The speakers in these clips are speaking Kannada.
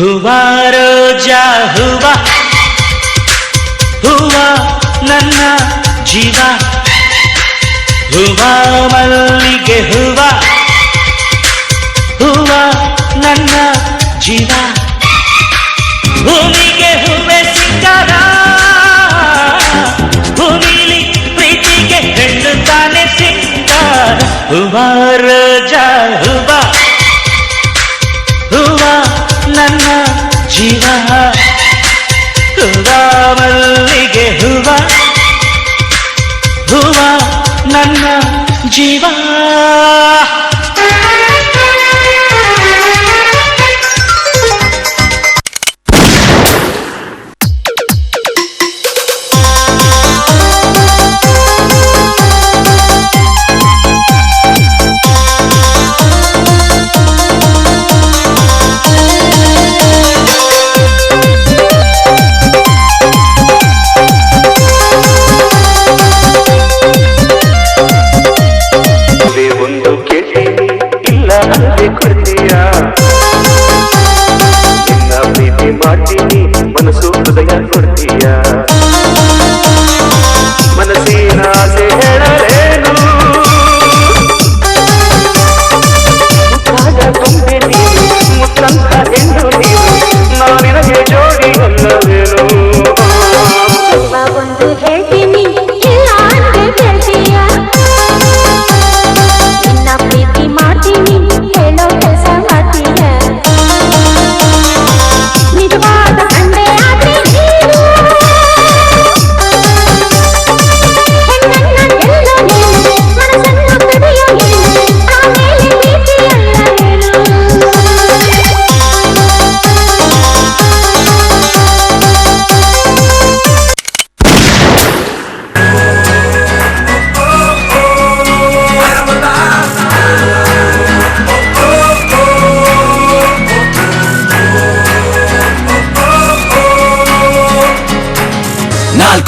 ಹೂವ ರೋಜಾ, ಹೂವ. ಹೂವ ನನ್ನ ಜೀವ. ಹೂವ ಮಲ್ಲಿಗೆ ಹೂವ. ಹೂವ ನನ್ನ ಜೀವ. ಭೂಮಿಗೆ ಹೂವೆ ಸಿಂಗಾರ. ಭೂಮಿಲಿ ಪ್ರೀತಿಗೆ ಹೆಣ್ಣು ತಾನೆ ಸಿಂಗಾರ. ಹೂವ ಜೀವ. ಹೂವ ಮಲ್ಲಿಗೆ ಹೂವ ನನ್ನ ಜೀವ. ಮನಸ್ಸು ಹೃದಯ ಕೊಡ್ತೀಯ?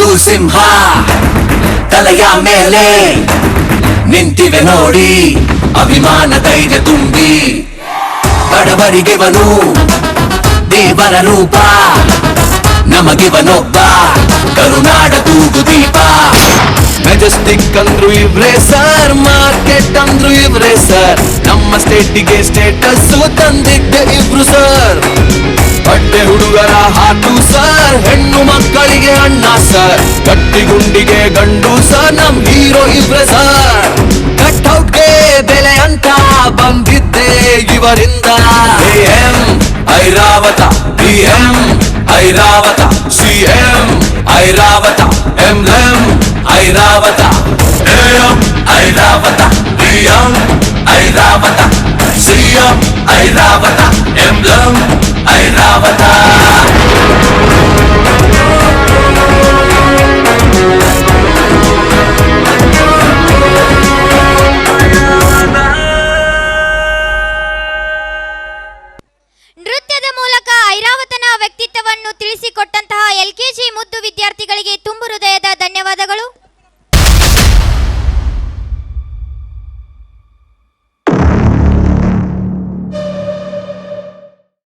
ನಾಲ್ಕು ಸಿಂಹ ತಲೆಯ ಮೇಲೆ ನಿಂತಿವೆ ನೋಡಿ, ಅಭಿಮಾನ ಧೈರ್ಯ ತುಂಬಿ. ಬಡವರಿಗೆವನು ದೇವರ ರೂಪ, ನಮಗಿವನೊಬ್ಬ ಕರುನಾಡ ತೂಗು ದೀಪ ಮೆಜೆಸ್ಟಿಕ್ ಅಂದ್ರು ಇವ್ರೇ ಸರ್ ಮಾರ್ಕೆಟ್ ಅಂದ್ರು ಇವ್ರೇ ಸರ್ ನಮ್ಮ ಸ್ಟೇಟಿಗೆ ಸ್ಟೇಟಸ್ ತಂದಿದ್ದೆ ಇಬ್ರು ಸರ್ ಬಟ್ಟೆ ಹುಡುಗರ ಹಾಟು ಸರ್ ಮಕ್ಕಳಿಗೆ ಅಣ್ಣ ಸರ್ ಗಟ್ಟಿಗುಂಡಿಗೆ ಗಂಡು ಸರ್ ನಮ್ ಹೀರೋ ಇವ್ರೆ ಸರ್ ಕಟ್ಔಟ್ಗೆ ಬೆಲೆ ಅಂತ ಬಂದಿದ್ದೆ ಇವರಿಂದ M Airavata B M Airavata C M Airavata M M Airavata M Airavata B M Airavata C M Airavata M M Airavata ಐರಾವತನ ವ್ಯಕ್ತಿತ್ವವನ್ನು ತಿಳಿಸಿಕೊಟ್ಟಂತಹ ಎಲ್ಕೆಜಿ ಮುದ್ದು ವಿದ್ಯಾರ್ಥಿಗಳಿಗೆ ತುಂಬು ಹೃದಯದ ಧನ್ಯವಾದಗಳು.